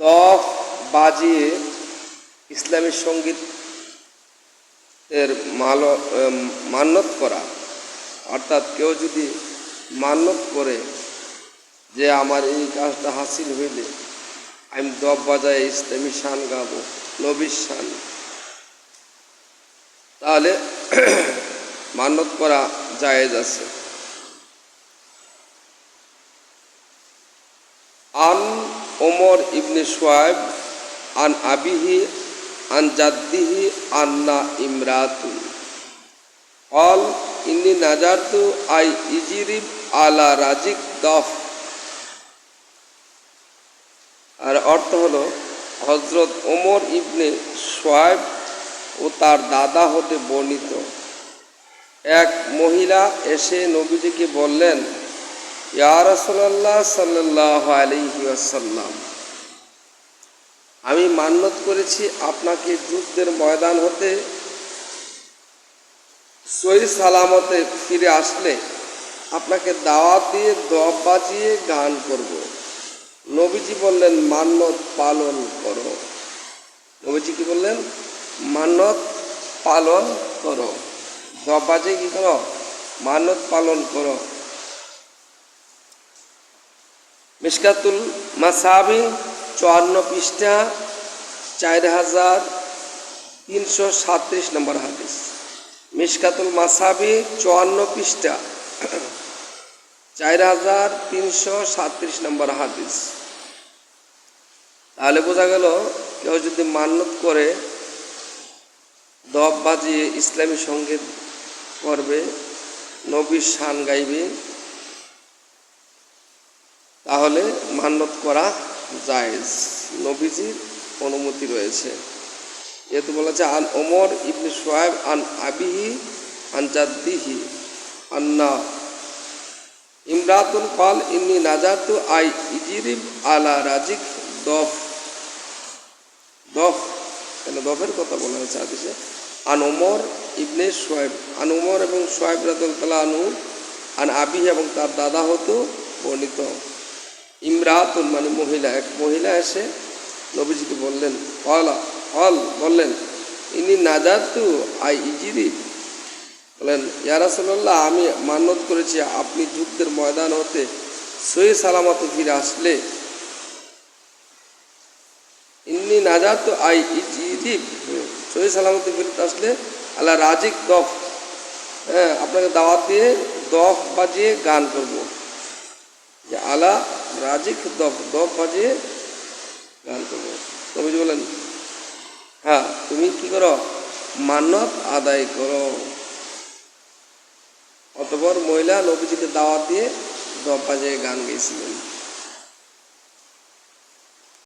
দফ বাজিয়ে ইসলামী সংগীত এর মাল মান্যত করা। অর্থাৎ কেউ যদি মান্যত করে যে আমার এই কাজটা হাসিল হইলে, আমি দব বাজায় ইসলামী শান গাবো, নবীর শান। তাহলে মান্যত করা জায়েজ আছে। আন ওমর ইবনে সোয়াব আন আবিহি, আন জাদ্দিহি, আন্না ইমরাতু। অল, ইন্নি নাজারতু আই ইজিরিব আলা রাজিক দফ। আর অর্থ হলো হজরত ওমর ইবনে সোয়াব ও তার দাদা হতে বর্ণিত। এক মহিলা এসে নবীজিকে বললেন ইয়া রাসূলুল্লাহ সাল্লাল্লাহু আলাইহি ওয়াসাল্লাম, আমি মান্যত করেছি আপনাকে যুদ্ধের ময়দান হতে সই সালামতে ফিরে আসলে আপনাকে দাওয়াত দিয়ে দব বাজিয়ে গান করব। নবীজি বললেন, মান্যত পালন করো। নবীজি কি বললেন? মান্যত পালন করো। দব বাজিয়ে কি করো? মান্যত পালন করো। মিসকাতুল মাসাবি, চুয়ান্ন পৃষ্ঠা, চার হাজার তিনশো সাতত্রিশ নম্বর হাদিস। মিসকাতুল মাসাবি, চুয়ান্ন পৃষ্ঠা, চার হাজার তিনশো সাতত্রিশ নম্বর হাদিস। তাহলে বোঝা গেল, কেউ যদি মান্যত করে, দব বাজিয়ে ইসলামী সংগীত করবে নবীর শান গাইবে তাহলে মান্যত করা জায়েজ। নবীজির অনুমতি রয়েছে। যেহেতু বলেছে আন ওমর ইবনে সোয়েব আন আবিহি আন জাদ্দিহি আন্না ইমরাতুল পাল ইন্নি নাজাতু আই ইজিরিব আলা রাজিক দফ। দফ কেন দফের কথা বলা হয়েছে আদিসে আন ওমর ইবনে সোয়েব আন ওমর এবং সোয়েব রাতুল তালা আনু আন আবিহি এবং তার দাদা হতো বর্ণিত। ইমরাতুন মানে মহিলা, এক মহিলা এসে নবীজিকে বললেন অলা অল বললেন, ইনি নাজাতু আই ইজিরি। বলেন ইয়ারাসল্লাহ আমি মান্যত করেছি, আপনি যুদ্ধের ময়দান হতে সই সালামত ফিরে আসলে। ইন্নি নাজাত আই ইজিরি। সই সালামত ফিরে আসলে, আল্লাহ রাজিক দফ হ্যাঁ আপনাকে দাওয়াত দিয়ে দফ বাজিয়ে গান করব। যে আলা রাজিক, দফ দফ বাজে গান করব। তবে বলেন হ্যাঁ তুমি কি করো? মানত আদায় করো। অতপর মহিলা নবীজিকে দাওয়াত দিয়ে দফ বাজে গান গেয়েছিলেন।